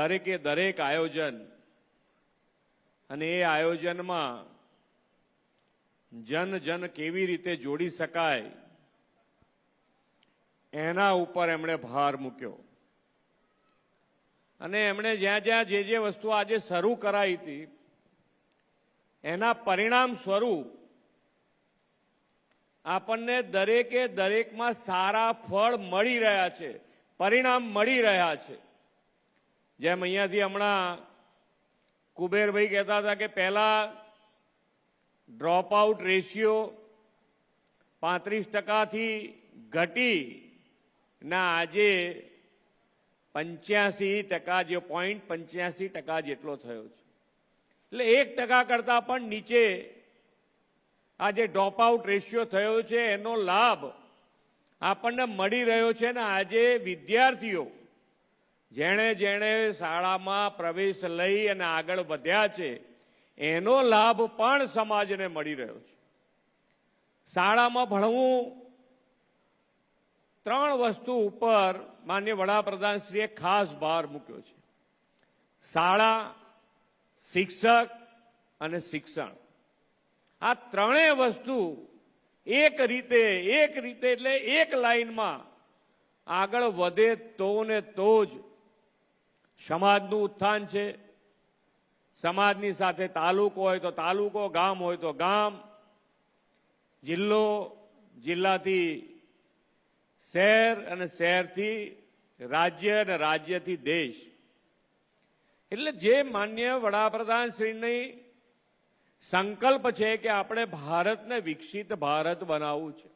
દરેકે દરેક આયોજન અને એ આયોજનમાં જન જન કેવી રીતે જોડી શકાય, એના ઉપર એમણે ભાર મૂક્યો. અને એમણે જ્યાં જ્યાં જે જે વસ્તુ આજે શરૂ કરાઈ હતી, એના પરિણામ સ્વરૂપ આપણને દરેકે દરેકમાં સારા ફળ મળી રહ્યા છે, પરિણામ મળી રહ્યા છે. જેમ અહીંયાથી હમણાં કુબેરભાઈ કહેતા હતા કે પહેલા ડ્રોપ આઉટ રેશિયો પાંત્રીસ ટકાથી ઘટી ના આજે પંચ્યાસી ટકા જે પોઈન્ટ પંચ્યાસી ટકા જેટલો થયો છે. એટલે એક ટકા કરતાં પણ નીચે આ જે ડ્રોપ આઉટ રેશિયો થયો છે એનો લાભ આપણને મળી રહ્યો છે ને આજે વિદ્યાર્થીઓ જેણે જેણે શાળામાં પ્રવેશ લઈ અને આગળ વધ્યા છે, એનો લાભ પણ સમાજને મળી રહ્યો છે. શાળામાં ભણવું ત્રણ વસ્તુ ઉપર માન્ય વડાપ્રધાનશ્રીએ ખાસ ભાર મૂક્યો છે. શાળા, શિક્ષક અને શિક્ષણ. આ ત્રણેય વસ્તુ એક રીતે એક રીતે એટલે એક લાઈનમાં આગળ વધે તો ને તો જ સમાજનું ઉત્થાન છે. સમાજની સાથે તાલુકો હોય તો તાલુકો, ગામ હોય તો ગામ. જિલ્લો, જિલ્લાથી શહેર અને શહેરથી રાજ્ય અને રાજ્યથી દેશ. એટલે જે માન્ય વડાપ્રધાન શ્રીની સંકલ્પ છે કે આપણે ભારતને વિકસિત ભારત બનાવવું છે.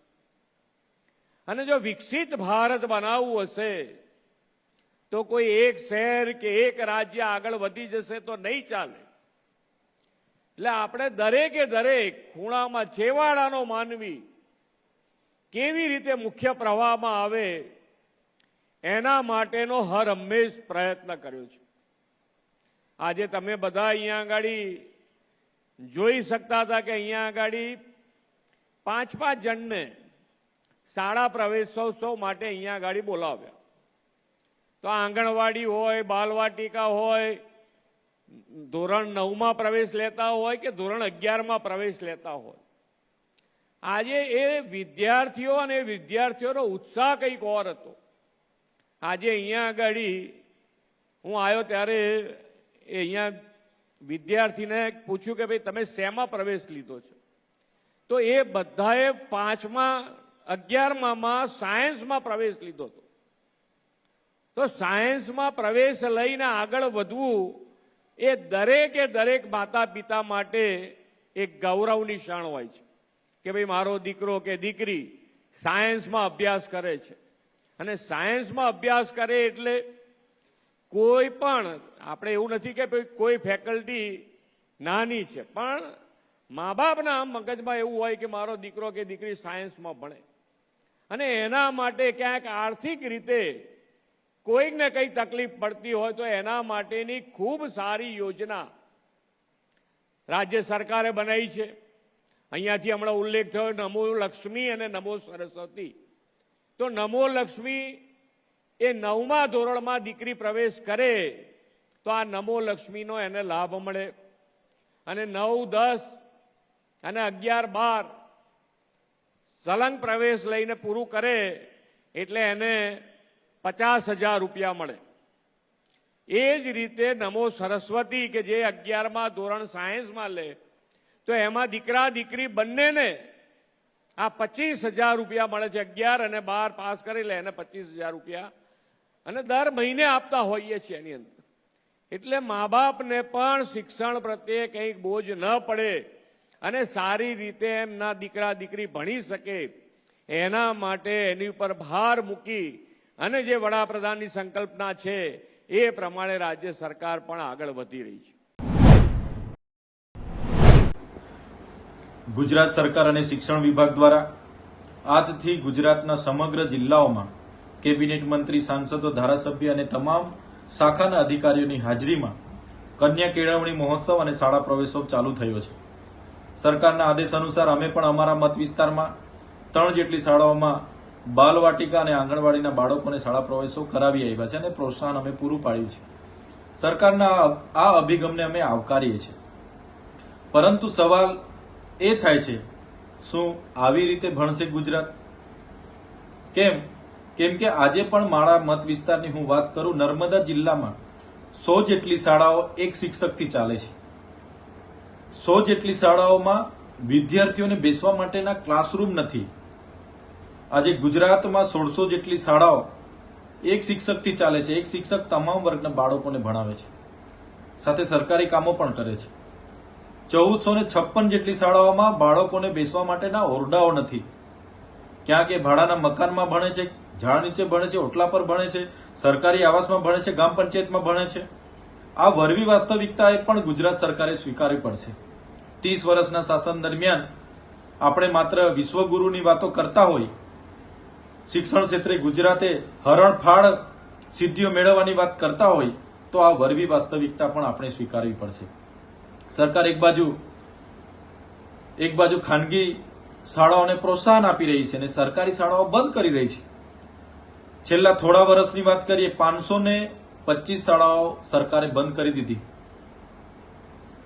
અને જો વિકસિત ભારત બનાવવું હશે તો કોઈ એક શહેર કે એક રાજ્ય આગળ વધી જશે તો નહીં ચાલે. એટલે આપણે દરેકે દરેક ખૂણામાં છેવાડાનો માનવી કેવી રીતે મુખ્ય પ્રવાહમાં આવે એના માટેનો હર હંમેશ પ્રયત્ન કર્યો છે. આજે તમે બધા અહીંયા આગળ જોઈ શકતા હતા કે અહીંયા આગળ પાંચ પાંચ જણને શાળા પ્રવેશોત્સવ માટે અહીંયા આગળ બોલાવ્યા. તો આંગણવાડી હોય, બાલવાટિકા હોય, ધોરણ નવમાં પ્રવેશ લેતા હોય કે ધોરણ અગિયારમાં પ્રવેશ લેતા હોય? આજે એ વિદ્યાર્થીઓ અને વિદ્યાર્થીઓનો ઉત્સાહ કંઈક ઓર હતો. આજે અહીંયા આગળ હું આવ્યો ત્યારે એ અહીંયા વિદ્યાર્થીને પૂછ્યું કે ભાઈ, તમે શેમાં પ્રવેશ લીધો છે? તો એ બધાએ પાંચમા, અગિયારમાં સાયન્સમાં પ્રવેશ લીધો હતો. તો સાયન્સમાં પ્રવેશ લઈને આગળ વધવું એ દરેકે દરેક માતા પિતા માટે એક ગૌરવની ક્ષણ હોય છે. કે ભાઈ, મારો દીકરો કે દીકરી સાયન્સમાં અભ્યાસ કરે છે. અને સાયન્સમાં અભ્યાસ કરે એટલે કોઈ પણ, આપણે એવું નથી કે ભાઈ કોઈ ફેકલ્ટી નાની છે, પણ મા બાપના મગજમાં એવું હોય કે મારો દીકરો કે દીકરી સાયન્સમાં ભણે. અને એના માટે ક્યાંક આર્થિક રીતે કોઈક ને કંઈ તકલીફ પડતી હોય તો એના માટેની ખૂબ સારી યોજના રાજ્ય સરકારે બનાવી છે. અહીંયાથી હમણાં ઉલ્લેખ થયો નમો લક્ષ્મી અને નમો સરસ્વતી. તો નમો લક્ષ્મી એ નવમા ધોરણમાં દીકરી પ્રવેશ કરે તો આ નમો લક્ષ્મીનો એને લાભ મળે. અને નવ, દસ અને અગિયાર, બાર સલંગ પ્રવેશ લઈને પૂરું કરે એટલે એને પચાસ હજાર રૂપિયા મળે. એ જ રીતે નમો સરસ્વતી કે જે અગિયારમાં ધોરણ સાયન્સમાં લે, તો એમાં દીકરા દીકરી બંનેને આ પચીસ હજાર રૂપિયા મળે છે. અગિયાર અને બાર પાસ કરી લે, એને પચીસ હજાર રૂપિયા. અને દર મહિને આપતા હોઈએ છીએ એની અંદર. એટલે મા બાપને પણ શિક્ષણ પ્રત્યે કંઈક બોજ ન પડે અને સારી રીતે એમના દીકરા દીકરી ભણી શકે, એના માટે એની ઉપર ભાર મૂકી અને જે વડાપ્રધાનની સંકલ્પના છે, એ પ્રમાણે રાજ્ય સરકાર પણ આગળ વધી રહી છે. ગુજરાત સરકાર અને શિક્ષણ વિભાગ દ્વારા આજથી ગુજરાતના સમગ્ર જિલ્લાઓમાં કેબિનેટ મંત્રી, સાંસદો, ધારાસભ્ય અને તમામ શાખાના અધિકારીઓની હાજરીમાં કન્યા કેળવણી મહોત્સવ અને શાળા પ્રવેશોત્સવ ચાલુ થયો છે. સરકારના આદેશ અનુસાર અમે પણ અમારા મત વિસ્તારમાં ત્રણ જેટલી શાળાઓમાં બાલવાટિકા અને આંગણવાડીના બાળકોને શાળા પ્રવેશો કરાવી આવ્યા છે અને પ્રોત્સાહન અમે પૂરું પાડ્યું છે. સરકારના આ- અભિગમને અમે આવકારીએ છીએ. પરંતુ સવાલ એ થાય છે, શું આવી રીતે ભણશે ગુજરાત? કેમ? કેમ કે આજે પણ મારા મત વિસ્તારની હું વાત કરું, નર્મદા જિલ્લામાં સો જેટલી શાળાઓ એક શિક્ષકથી ચાલે છે. સો જેટલી શાળાઓમાં વિદ્યાર્થીઓને બેસવા માટેના ક્લાસરૂમ નથી. આજે ગુજરાતમાં સોળસો જેટલી શાળાઓ એક શિક્ષકથી ચાલે છે. એક શિક્ષક તમામ વર્ગના બાળકોને ભણાવે છે. સાથે સરકારી કામો પણ કરે છે. ચૌદસો ને છપ્પન જેટલી શાળાઓમાં બાળકોને બેસવા માટેના ઓરડાઓ નથી. ક્યાંક એ ભાડાના મકાનમાં ભણે છે, ઝાડ નીચે ભણે છે, ઓટલા પર ભણે છે, સરકારી આવાસમાં ભણે છે ગ્રામ પંચાયતમાં ભણે છે. આ વરવી વાસ્તવિકતા એ પણ ગુજરાત સરકારે સ્વીકારવી પડશે. ત્રીસ વર્ષના શાસન દરમિયાન આપણે માત્ર વિશ્વગુરુની વાતો કરતા હોય શિક્ષણ ક્ષેત્રે ગુજરાતે હરણફાળ સિદ્ધિઓ મેળવવાની વાત કરતા હોય તો આ વરવી વાસ્તવિકતા પણ આપણે સ્વીકારવી પડશે. સરકાર એક બાજુ એક બાજુ ખાનગી શાળાઓને પ્રોત્સાહન આપી રહી છે અને સરકારી શાળાઓ બંધ કરી રહી છે. છેલ્લા થોડા વર્ષની વાત કરીએ, પાંચસો ને પચીસ શાળાઓ સરકારે બંધ કરી દીધી.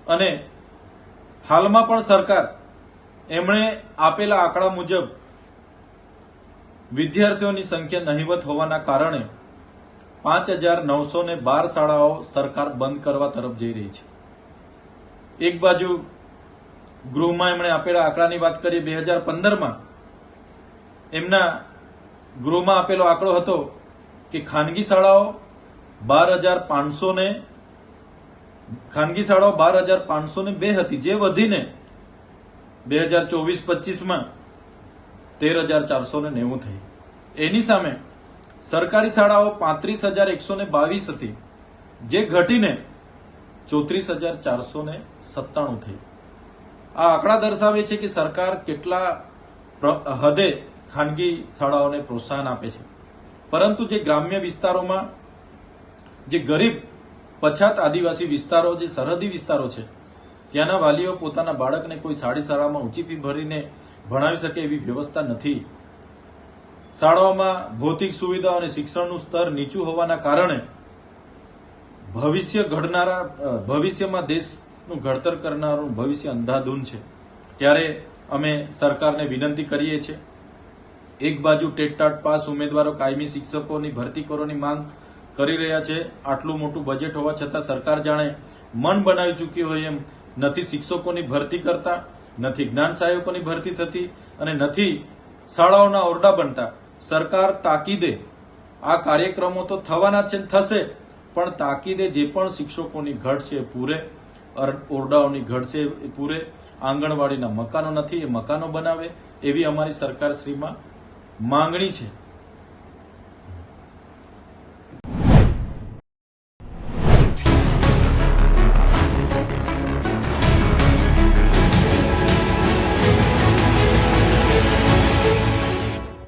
અને હાલમાં પણ સરકાર એમણે આપેલા આંકડા મુજબ વિદ્યાર્થીઓની સંખ્યા નહીવત હોવાના કારણે પાંચ હજાર નવસો ને બાર શાળાઓ સરકાર બંધ કરવા તરફ જઈ રહી છે. એક બાજુ ગૃહમાં એમણે આપેલા આંકડાની વાત કરીએ, બે હજાર પંદરમાં એમના ગૃહમાં આપેલો આંકડો હતો કે ખાનગી શાળાઓ બાર હજાર પાંચસો ને ખાનગી શાળાઓ બાર હજાર પાંચસો ને બે હતી. જે વધીને બે હજાર ચોવીસ પચીસમાં તેર હજાર ચારસો ને નેવું થઈ. એની સામે સરકારી શાળાઓ પાંત્રીસ હજાર એકસો ને બાવીસ હતી, જે ઘટીને ચોત્રીસ હજાર ચારસો ને સત્તાણું થઈ. આ આંકડા દર્શાવે છે કે સરકાર કેટલા હદે ખાનગી શાળાઓને પ્રોત્સાહન આપે છે. પરંતુ જે ગ્રામ્ય વિસ્તારોમાં જે ગરીબ, પછાત આદિવાસી વિસ્તારો, જે સરહદી વિસ્તારો છે ત્યાંના વાલીઓ પોતાના બાળકને કોઈ સાડી શાળામાં ઊંચી ફી ભરીને ભણાવી શકે એવી વ્યવસ્થા નથી. શાળાઓમાં ભૌતિક સુવિધા અને શિક્ષણનું સ્તર નીચું હોવાના કારણે ભવિષ્ય ઘડનારા ભવિષ્યમાં દેશનું ઘડતર કરનારું ભવિષ્ય અંધાધૂન છે. ત્યારે અમે સરકારને વિનંતી કરીએ છીએ, એક બાજુ ટેટ ટાટ પાસ ઉમેદવારો કાયમી શિક્ષકોની ભરતી કરવાની માંગ કરી રહ્યા છે. આટલું મોટું બજેટ હોવા છતાં સરકાર જાણે મન બનાવી ચૂકી હોય એમ નથી શિક્ષકોની ભરતી કરતા, નથી જ્ઞાન સહાયકોની ભરતી થતી અને નથી શાળાઓના ઓરડા બનતા. સરકાર તાકીદે આ કાર્યક્રમો તો થવાના છે થશે, પણ તાકીદે જે પણ શિક્ષકોની ઘટ છે પૂરે ઓરડાઓની ઘટ છે પૂરે, આંગણવાડીના મકાનો નથી, એ મકાનો બનાવે એવી અમારી સરકારશ્રીમાં માંગણી છે.